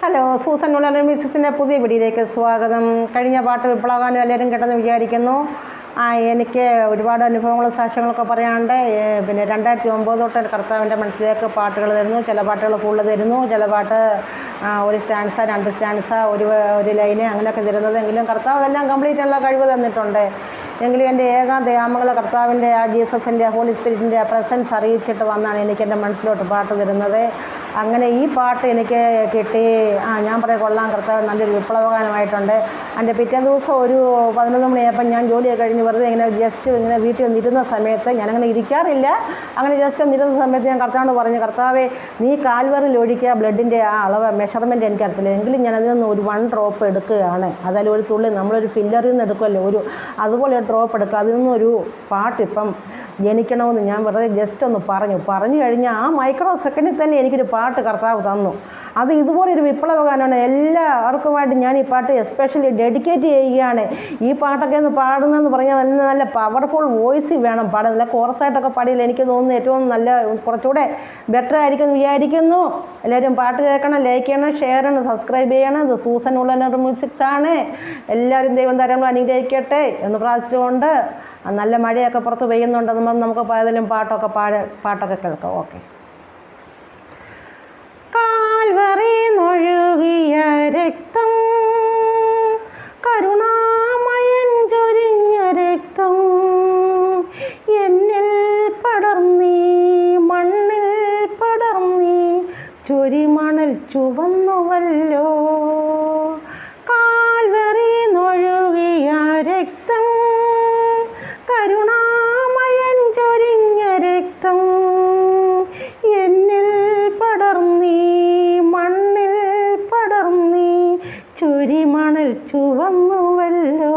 Hello Susan ഉള്ള മ്യൂസിക്സിന്റെ പുതിയ വീഡിയോയിലേക്ക് സ്വാഗതം. കഴിഞ്ഞ പാട്ട് വിപ്ലവഗാനം എല്ലാവരും കേട്ടെന്ന് വിചാരിക്കുന്നു. ആ എനിക്ക് ഒരുപാട് അനുഭവങ്ങളും സാക്ഷ്യങ്ങളൊക്കെ പറയാണ്ട് പിന്നെ രണ്ടായിരത്തി ഒമ്പത് തൊട്ട് കർത്താവിന്റെ മനസ്സിലേക്ക് പാട്ടുകൾ തരുന്നു. ചില പാട്ടുകൾ കൂടുതൽ തരുന്നു. ചില പാട്ട് ഒരു സ്റ്റാൻസ രണ്ട് സ്റ്റാൻസ ഒരു ഒരു ലൈന് അങ്ങനെയൊക്കെ തരുന്നത്. എങ്കിലും കർത്താവ് എല്ലാം കംപ്ലീറ്റ് ഉള്ള കഴിവ് തന്നിട്ടുണ്ട്. എങ്കിലും എന്റെ ഏകാന്തയാമങ്ങളെ കർത്താവിന്റെ ആ ജീസസിന്റെ ഹോളി സ്പിരിറ്റിന്റെ പ്രസൻസ് അറിയിച്ചിട്ട് വന്നാണ് എനിക്ക് എന്റെ മനസ്സിലോട്ട് പാട്ട് തരുന്നത്. അങ്ങനെ ഈ പാട്ട് എനിക്ക് കിട്ടി. ആ ഞാൻ പറയാം കൊള്ളാം കർത്താവ് നല്ലൊരു വിപ്ലവഗാനമായിട്ടുണ്ട്. എന്റെ പിറ്റേ ദിവസം ഒരു പതിനൊന്ന് മണിയായപ്പോൾ ഞാൻ ജോലിയൊക്കെ കഴിഞ്ഞ് വെറുതെ ഇങ്ങനെ ജസ്റ്റ് ഇങ്ങനെ വീട്ടിൽ നിന്നിരുന്ന സമയത്ത് ഞാനങ്ങനെ ഇരിക്കാറില്ല. അങ്ങനെ ജസ്റ്റ് നിന്നിരുന്ന സമയത്ത് ഞാൻ കർത്താവിനോട് പറഞ്ഞു കർത്താവെ നീ കാൽവറിൽ ഒഴിക്കുക ബ്ലഡിന്റെ ആ അളവ് മെഷർമെന്റ് എനിക്ക് അറിയത്തില്ല. എങ്കിലും ഞാൻ അതിൽ നിന്ന് ഒരു വൺ ഡ്രോപ്പ് എടുക്കുകയാണ്. അതായത് ഒരു തുള്ളി നമ്മളൊരു ഫില്ലറിൽ നിന്ന് എടുക്കുമല്ലോ ഒരു അതുപോലെ ഡ്രോപ്പ് എടുക്കുക. അതിൽ നിന്നൊരു പാട്ടിപ്പം ജനിക്കണമെന്ന് ഞാൻ വെറുതെ ജസ്റ്റ് ഒന്ന് പറഞ്ഞു. പറഞ്ഞു കഴിഞ്ഞാൽ ആ മൈക്രോ സെക്കൻഡിൽ തന്നെ എനിക്കൊരു പാട്ട് കർത്താവ് തന്നു. അത് ഇതുപോലെ ഒരു വിപ്ലവ ഗാനമാണ് എല്ലാവർക്കുമായിട്ട് ഞാൻ ഈ പാട്ട് എസ്പെഷ്യലി ഡെഡിക്കേറ്റ് ചെയ്യുകയാണ്. ഈ പാട്ടൊക്കെ ഒന്ന് പാടുന്നതെന്ന് പറഞ്ഞാൽ നല്ല നല്ല പവർഫുൾ വോയിസ് വേണം പാടാൻ. നല്ല കോറസായിട്ടൊക്കെ പാടിയില്ല എനിക്ക് തോന്നുന്നു ഏറ്റവും നല്ല കുറച്ചുകൂടെ ബെറ്റർ ആയിരിക്കും വിചാരിക്കുന്നു. എല്ലാവരും പാട്ട് കേൾക്കണം ലൈക്ക് ചെയ്യണം ഷെയർ ചെയ്യണം സബ്സ്ക്രൈബ് ചെയ്യണം. ഇത് സൂസൻ ഉള്ളനർ മ്യൂസിക്സ് ആണ്. എല്ലാവരും ദൈവം തരങ്ങൾ അനുഗ്രഹിക്കട്ടെ എന്ന് പ്രാർത്ഥിച്ചുകൊണ്ട് നല്ല മഴയൊക്കെ പുറത്ത് പെയ്യുന്നുണ്ടെന്ന് നമ്മൾ നമുക്ക് ഏതെങ്കിലും പാട്ടൊക്കെ പാട് പാട്ടൊക്കെ കേൾക്കാം. ഓക്കെ കാൽവറി നൊഴുകിയ രക്തം കരുണാമയൻ ചൊരിഞ്ഞ രക്തം എന്നിൽ പടർന്നീ മണ്ണിൽ പടർന്നീ ചൊരിമണൽ ചുവന്നുവല്ലോ. ചുരിമണൽ ചുവന്നുവല്ലോ.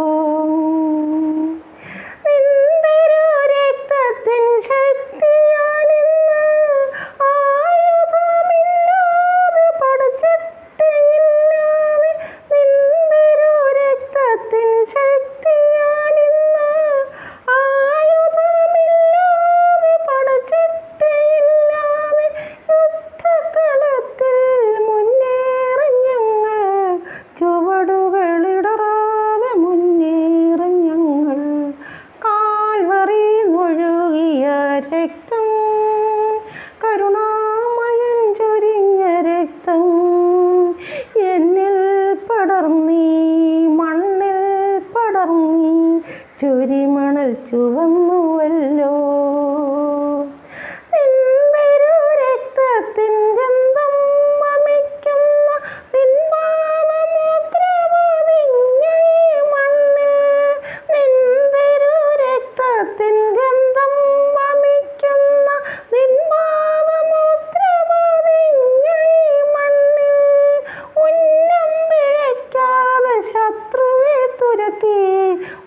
കരുണാമയൻ ചൊരിഞ്ഞ രക്തം എന്നിൽ പടർന്നീ മണ്ണിൽ പടർന്നീ ചുരിമണൽ ചുവന്നുവല്ലോ ശത്രുവെ തുരത്തി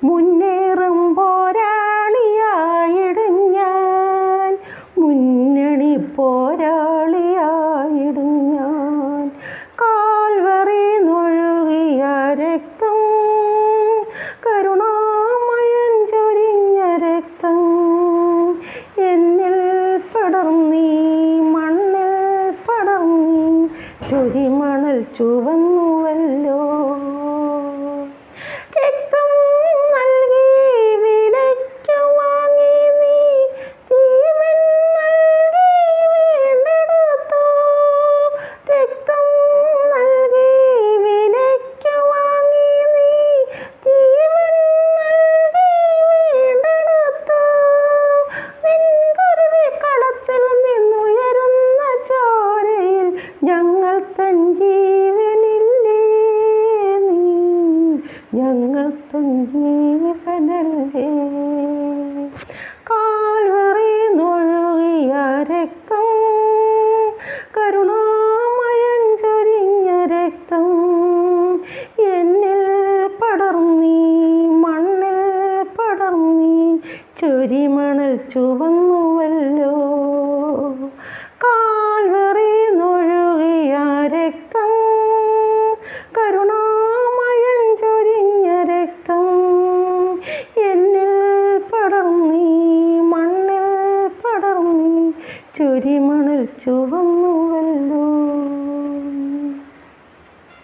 മുന്നേറും പോരാളിയായിടും ഞാൻ. മുന്നണി പോരാളിയായിടും ഞാൻ. കാൽവറി നൊഴുകിയ രക്തം കരുണാമയൻ ചൊരിഞ്ഞ രക്തം എന്നിൽ പടർന്നീ മണ്ണിൽ പടർന്നീ ചൊരിമണൽ ചുവന്നുവല്ലോ. ചൊരിമണൽ ചുവന്നുവല്ലോ. കാൽവറി നൊഴുകിയ രക്തം കരുണാമയൻ ചൊരിഞ്ഞ രക്തം എന്നിൽ പടർന്നീ മണ്ണിൽ പടർന്നീ ചൊരിമണൽ ചുവ